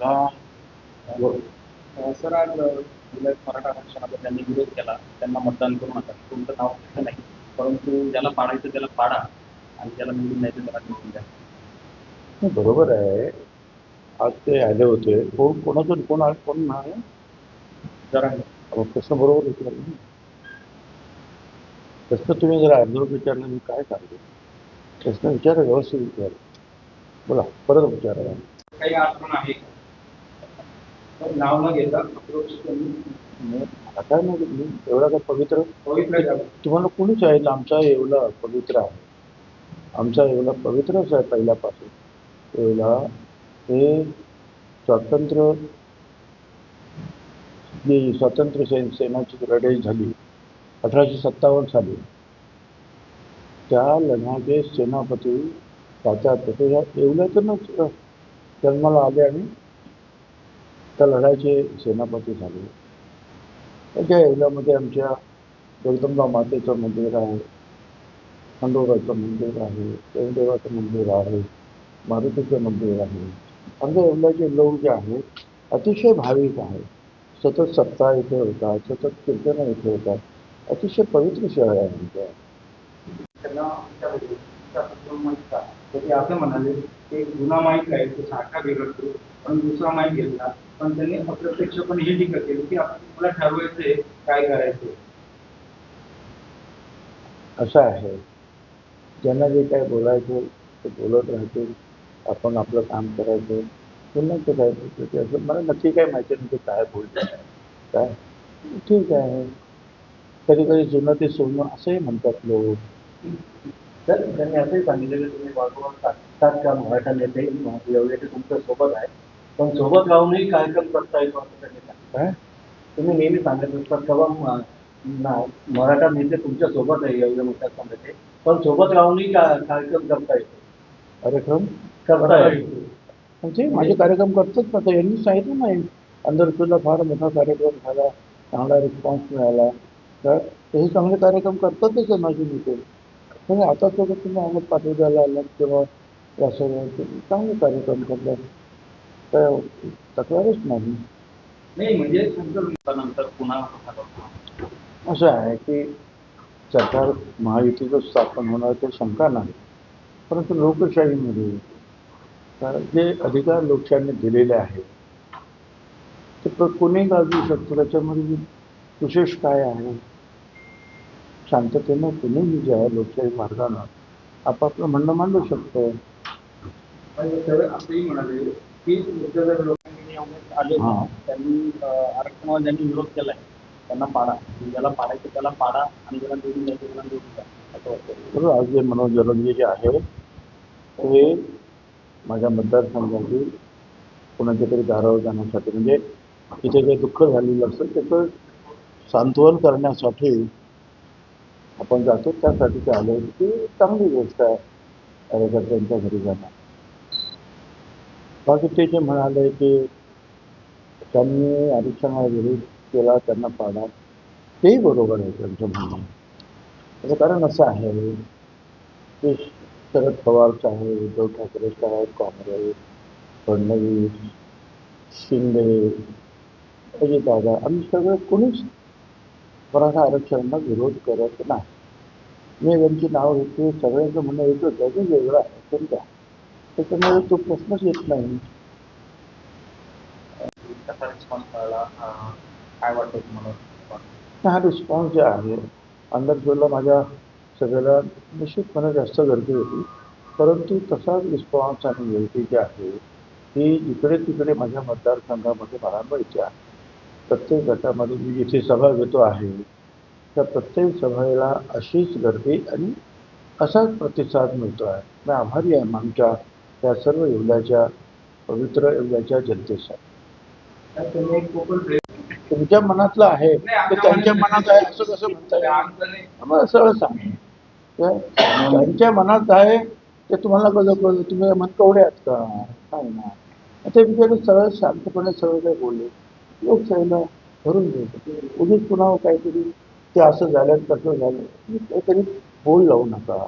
अ, sir आज विलास मराठा आरक्षणाला त्यांनी विरोध केला. त्यांना मतदान करू नका. तुमचं नाव घेतलं नाही. परंतु ज्याला पाडायचं त्याला पाडा आणि ज्याला निवडून द्यायचं त्याला निवडून द्या. नाही, बरोबर आहे. आज ते आले होते. कोण कोणाचं कोण आलं कोण नाही? जरा अहो, प्रश्न बरोबर विचारला ना. प्रश्न तुम्ही जर अर्धवट विचारला मी काय सांगतो प्रश्न विचारा व्यवस्थित विचार. बोला परत विचारा. काही आठवण आहे का? नाव न घेता अप्रोच आता मी. एवढा काय पवित्र? पवित्र झालं तुम्हाला कोणीच आहे आमचा एवढा पवित्र आहे. आमचा एवढा पवित्रच आहे पहिल्यापासून. एवढा हे स्वातंत्र्य जी स्वातंत्र्य सेन सेनाची लढाई झाली अठराशे सत्तावन्न साली. त्या लढ्याचे सेनापती तात्या या एवढ्यातूनच जन्माला आले आणि त्या लढायचे सेनापती झाले. त्याच्या एरियामध्ये आमच्या जगदंबा मातेचं मंदिर आहे. खंडोबाचं मंदिर आहे. देवदेवाचं मंदिर आहे. मारुतीचं मंदिर आहे. आमच्या एवढ्याचे लोक जे आहेत अतिशय भाविक आहेत. सतत सप्ताह इथे होतात सतत कीर्तनं इथे होतात. अतिशय पवित्र शहर आहे आमच्या असं म्हणाले की एक गुन्हा माहीत आहे तो सारखा बिघडतो पण दुसरा माहीत घेतला पण त्यांनी अप्रत्यक्षपणे ही टीका केली की आपण मला ठरवायचंय काय करायचं असं आहे. ज्यांना जे काय बोलायचं ते बोलत राहतील. आपण आपलं काम करायचं पुन्हा ते काय बोलतं ते असं मला नक्की काय माहिती नाही ते काय बोलतात. काय? ठीक आहे. कधी कधी जुनं ते सोनं असंही म्हणतात लोक. तर त्यांनी असंही सांगितलं की तुम्ही सांगतात का मराठा नेते एवढे ते तुमच्यासोबत आहे. पण सोबत राहूनही कार्यक्रम करता येतो असं त्यांनी काय? तुम्ही नेहमी सांगत असतात ना- मराठा नेते तुमच्यासोबत आहे एवढे मतदारसंघाचे पण सोबत राहूनही कार्यक्रम करता येतो कार्यक्रम? करता येतो म्हणजे माझे कार्यक्रम करतात ना तर यांनी सांगितलं नाही. अंधरसूला फार मोठा कार्यक्रम झाला चांगला रिस्पॉन्स मिळाला. तर हे चांगले कार्यक्रम करतातच आहे माझे नेते. म्हणजे आता तो तुम्ही अहमद पाठवद्याला आलात किंवा चांगले कार्यक्रम करतात. तर तक्रारच नाही. नाही म्हणजे नंतर पुन्हा. असं आहे की सरकार महायुतीचं स्थापन होणार ते शंका नाही. परंतु लोकशाहीमध्ये जे अधिकार लोकशाहीने दिलेले आहेत ते प्र कोणी गाजवू शकतो? त्याच्यामध्ये विशेष काय आहे? शांततेनं कुणीही जे आहे लोकशाही मार्गानं आपापलं म्हणणं मांडू शकतो. असंही म्हणाले की लोकांनी आले हां. त्यांनी अ, ज्यांनी विरोध केलाय त्यांना पाडा. ज्याला पाडायचं त्याला पाडा आणि ज्याला निवडून द्यायचं त्याला निवडून द्या असं वाटतं आज जे मनोज जलंगे जे आहे ते माझ्या मतदारसंघातील कोणाच्या तरी दारावर जाण्यासाठी म्हणजे इथे काही दुःख झालेलं असेल त्याचं सांत्वन करण्यासाठी आपण जातो. त्यासाठी ते आले ती चांगली गोष्ट आहे. कार्यकर्त्यांच्या घरी जाणं. बाकी ते जे म्हणाले की त्यांनी आरक्षणाला विरोध केला त्यांना पाडा तेही बरोबर आहे त्यांचं म्हणणं. त्याचं कारण असं आहे की शरद पवारचं आहे उद्धव ठाकरे आहे काँग्रेस फडणवीस शिंदे अजितदादा आम्ही सगळं कोणीच मराठा आरक्षणाला विरोध करत नाही. मी त्यांची नाव घेते सगळ्यांचं म्हणणं एकच आहे की वेगळं आहे पण त्या त्याच्यामुळे तो प्रश्नच येत नाही. हा रिस्पॉन्स जे आहे अंधरसूरला माझ्या सगळ्याला निश्चितपणे जास्त गर्दी होती. परंतु तसाच रिस्पॉन्स आणि गर्दी जी आहे ती इकडे तिकडे माझ्या मतदारसंघामध्ये मला मिळते आहे. प्रत्येक गटामध्ये मी जिथे सभा घेतो आहे त्या प्रत्येक सभेला अशीच गर्दी आणि असाच प्रतिसाद मिळतो आहे. मी आभारी आहे आमच्या त्या सर्व येवल्याच्या पवित्र येवल्याच्या जनतेसाठी तुमच्या मनातलं आहे ते त्यांच्या मनात आहे असं कसं म्हणता येईल? आमचं नाही आम्हाला सरळ सांग. त्यांच्या मनात आहे ते तुम्हाला कळलं कळलं. तुम्ही मन कवडे आहात का? काय ना. ते बिचारे सरळ शांतपणे सरळ काय बोलले. लोकशाहीला भरून घ्यायचं उगीच पुन्हा काहीतरी ते असं झालं तसं झालं काहीतरी बोल लावू नका.